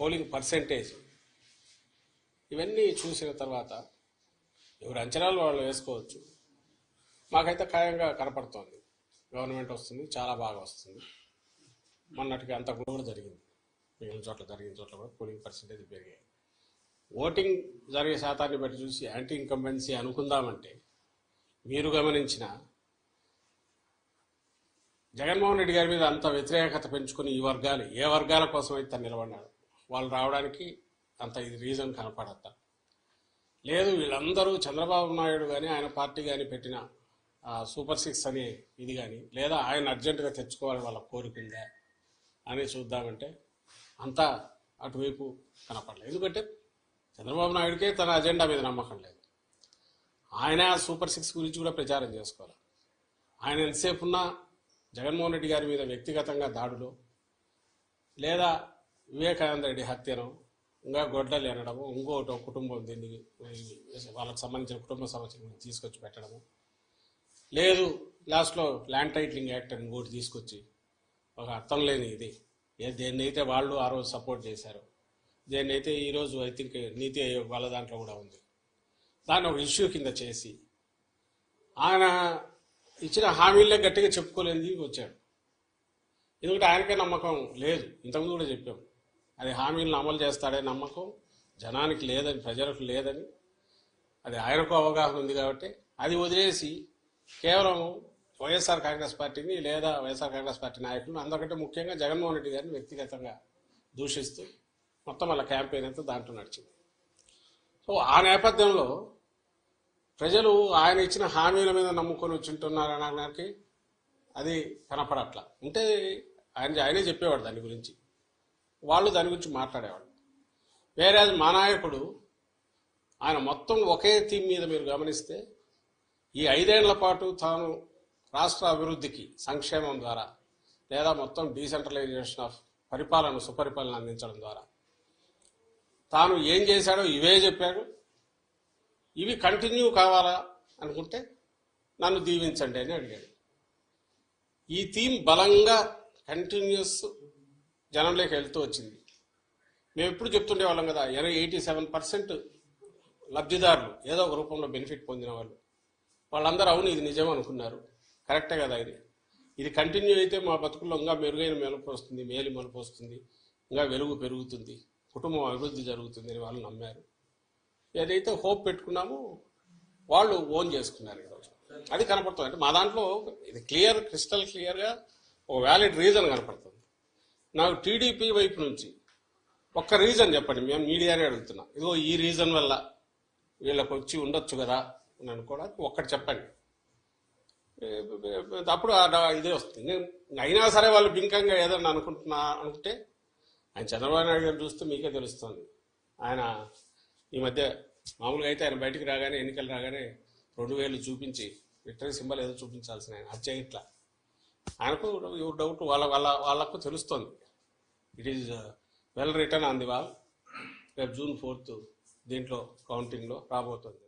Polling percentage. ఇవన్నీ చూసిన తర్వాత ఎవరు అంచనాలు వాళ్ళు వేసుకోవచ్చు. మాకైతే ఖాయంగా కనపడుతోంది. గవర్నమెంట్ వస్తుంది చాలా బాగా వస్తుంది. మొన్నటికి అంత కూడా జరిగింది. మిగిలిన చోట్ల జరిగిన చోట్ల కూడా పోలింగ్ పర్సెంటేజ్ పెరిగాయి. ఓటింగ్ జరిగే శాతాన్ని బట్టి చూసి యాంటీ ఇన్కంబెన్సీ అనుకుందామంటే మీరు గమనించిన జగన్మోహన్ రెడ్డి గారి మీద అంత వ్యతిరేకత పెంచుకుని ఈ వర్గాలు ఏ వర్గాల కోసం అయితే తను నిలబడ్డాడు వాళ్ళు రావడానికి అంత ఇది రీజన్ కనపడద్దా లేదు వీళ్ళందరూ చంద్రబాబు నాయుడు కానీ ఆయన పార్టీ కానీ పెట్టిన సూపర్ సిక్స్ అనే ఇది కానీ లేదా ఆయన అర్జెంటుగా తెచ్చుకోవాలి వాళ్ళ కోరికుందా అని చూద్దామంటే అంతా అటువైపు కనపడలేదు ఎందుకంటే చంద్రబాబు నాయుడికే తన అజెండా మీద నమ్మకం లేదు. ఆయన సూపర్ సిక్స్ గురించి కూడా ప్రచారం చేసుకోవాలి. ఆయన ఎంతసేపు ఉన్నా జగన్మోహన్ రెడ్డి గారి మీద వ్యక్తిగతంగా దాడులు లేదా వివేకానంద రెడ్డి హత్యను ఇంకా గొడ్డలు ఎనడము ఇంకోటి ఒక కుటుంబం దీన్ని వాళ్ళకి సంబంధించిన కుటుంబ సమస్యలు తీసుకొచ్చి పెట్టడము. లేదు లాస్ట్లో ల్యాండ్ టైటిలింగ్ యాక్ట్ అని ఇంకోటి తీసుకొచ్చి ఒక అర్థం లేని ఇది. ఏ దేన్నైతే వాళ్ళు ఆ రోజు సపోర్ట్ చేశారు దేన్నైతే ఈరోజు ఐ థింక్ నీతి ఆయోగ్ వాళ్ళ దాంట్లో కూడా ఉంది. దాన్ని ఒక ఇష్యూ కింద చేసి ఆయన ఇచ్చిన హామీలే గట్టిగా చెప్పుకోలేని వచ్చాడు. ఎందుకంటే ఆయనకే నమ్మకం లేదు. ఇంతకుముందు కూడా చెప్పాం. అది హామీలను అమలు చేస్తాడే నమ్మకం. జనానికి లేదని ప్రజలకు లేదని. అది ఆయనకు అవగాహన ఉంది కాబట్టి అది వదిలేసి కేవలం వైఎస్ఆర్ కాంగ్రెస్ పార్టీని లేదా వైఎస్ఆర్ కాంగ్రెస్ పార్టీ నాయకులను అందరికంటే ముఖ్యంగా జగన్మోహన్ రెడ్డి గారిని వ్యక్తిగతంగా దూషిస్తూ మొత్తం వాళ్ళ క్యాంపెయిన్ అంతా దాంట్లో నడిచింది. సో ఆ నేపథ్యంలో ప్రజలు ఆయన ఇచ్చిన హామీల మీద నమ్ముకొని వచ్చింటున్నారు అనడానికి అది కనపడట్ల. ఉంటే ఆయన ఆయనే చెప్పేవాడు దాని గురించి. వాళ్ళు దాని గురించి మాట్లాడేవాడు వేరే మా నాయకుడు ఆయన మొత్తం ఒకే థీమ్ మీద మీరు గమనిస్తే ఈ ఐదేళ్ళ పాటు తాను రాష్ట్ర అభివృద్ధికి సంక్షేమం ద్వారా లేదా మొత్తం డీసెంట్రలైజేషన్ ఆఫ్ పరిపాలన సుపరిపాలన అందించడం ద్వారా తాను ఏం చేశాడో ఇవే చెప్పాడు. ఇవి కంటిన్యూ కావాలా అనుకుంటే నన్ను దీవించండి అని అడిగాడు. ఈ థీమ్ బలంగా కంటిన్యూస్ జనంలోకి వెళ్తూ వచ్చింది. మేము ఎప్పుడు చెప్తుండే వాళ్ళం కదా ఎనభై ఎయిటీ సెవెన్ పర్సెంట్ లబ్ధిదారులు ఏదో ఒక రూపంలో బెనిఫిట్ పొందిన వాళ్ళు. వాళ్ళందరూ అవును ఇది నిజం అనుకున్నారు. కరెక్టే కదా ఇది. ఇది కంటిన్యూ అయితే మా బతుకుల్లో ఇంకా మెరుగైన మెలుపు వస్తుంది మేలు మలుపు వస్తుంది ఇంకా వెలుగు పెరుగుతుంది కుటుంబం అభివృద్ధి జరుగుతుంది అని వాళ్ళు నమ్మారు. ఏదైతే హోప్ పెట్టుకున్నామో వాళ్ళు ఓన్ చేసుకున్నారు ఈరోజు. అది కనపడుతుంది. అంటే మా దాంట్లో ఇది క్లియర్ క్రిస్టల్ క్లియర్గా ఒక వ్యాలిడ్ రీజన్ కనపడుతుంది. నాకు టీడీపీ వైపు నుంచి ఒక్క రీజన్ చెప్పండి మేము మీడియానే అడుగుతున్నాం. ఇదిగో ఈ రీజన్ వల్ల వీళ్ళకి వచ్చి ఉండొచ్చు కదా అని అనుకోవడానికి ఒక్కటి చెప్పండి. అప్పుడు ఆ ఇదే వస్తుంది. అయినా సరే వాళ్ళు బింకంగా ఏదన్నా అనుకుంటున్నా అనుకుంటే ఆయన చంద్రబాబు నాయుడు గారిని చూస్తే మీకే తెలుస్తుంది. ఆయన ఈ మధ్య మామూలుగా అయితే ఆయన బయటికి రాగానే ఎన్నికలు రాగానే రెండు వేలు చూపించి విక్టరీ సింబల్ ఏదో చూపించాల్సిన ఆయన అది ఇట్లా ఆయనకు డౌట్ వాళ్ళ వాళ్ళ వాళ్ళకు తెలుస్తుంది. It is well return on the wall రేపు జూన్ ఫోర్త్ దీంట్లో కౌంటింగ్లో రాబోతుంది.